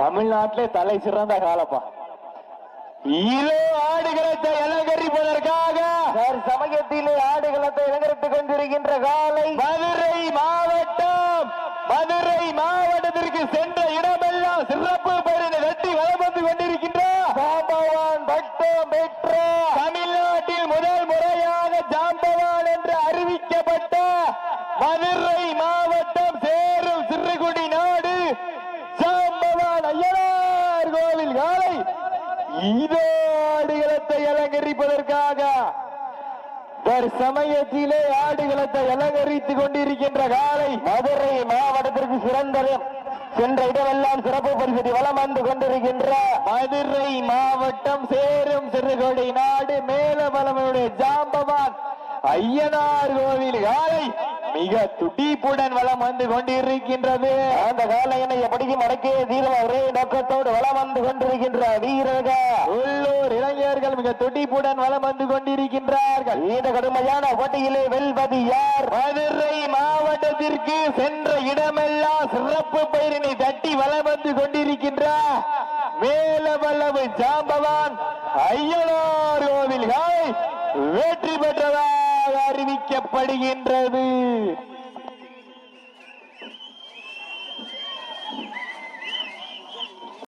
தமிழ்நாட்டிலே தலை சிறந்த காலப்பா. இதோ ஆடுகளத்தை அலங்கரிப்பதற்காக சமயத்திலே ஆடுகளத்தை அலங்கரித்துக் கொண்டிருக்கின்ற காலை மதுரை மாவட்டம். மதுரை மாவட்டத்திற்கு சென்ற இடமெல்லாம் சிறப்பு பெருமை வெட்டி வளம் வந்து கொண்டிருக்கின்ற ஜாம்பவான் பட்டம் பெற்ற தமிழ்நாட்டில் முதல் முறையாக ஜாம்பவான் என்று அறிவிக்கப்பட்ட மதுரை மாவட்டம் சேரும் சிறுகுடி நாடு ஜாம்பவான் ஐயனார் கோவில் காலை இதோ ஆடுகளத்தை அலங்கரிப்பதற்காக சமயத்திலே ஆடுகளத்தை அலங்கரித்துக் கொண்டிருக்கின்ற காலை மதுரை மாவட்டத்திற்கு சிறந்தது. சென்ற இடமெல்லாம் சிறப்பு பரிசு வளம் வந்து கொண்டிருக்கின்ற மதுரை மாவட்டம் சேரும் சிறுகொடை நாடு மேலமலமுடைய ஜாம்பவான் ஐயனார் கோவில் காலை மிக துடிப்புடன் வளம் வந்து கொண்டிருக்கின்றது. அந்த காலையினை எப்படியும் அடக்கிய தீரம் ஒரே நோக்கத்தோடு வளம் வந்து கொண்டிருக்கின்ற வீரர்கள். மிக துடிப்புடன் வளம் வந்து கொண்டிருக்கின்றார்கள். இந்த கடுமையான போட்டியிலே வெல்வது யார்? மதுரை மாவட்டத்திற்கு சென்ற இடமெல்லாம் சிறப்பு பெயரினை தட்டி வளம் வந்து கொண்டிருக்கின்ற. மேலவல்லவு ஜாம்பவான் ஐயனார் கோவில் காலை வெற்றி பெற்றதாக அறிவிக்கப்படுகின்றது.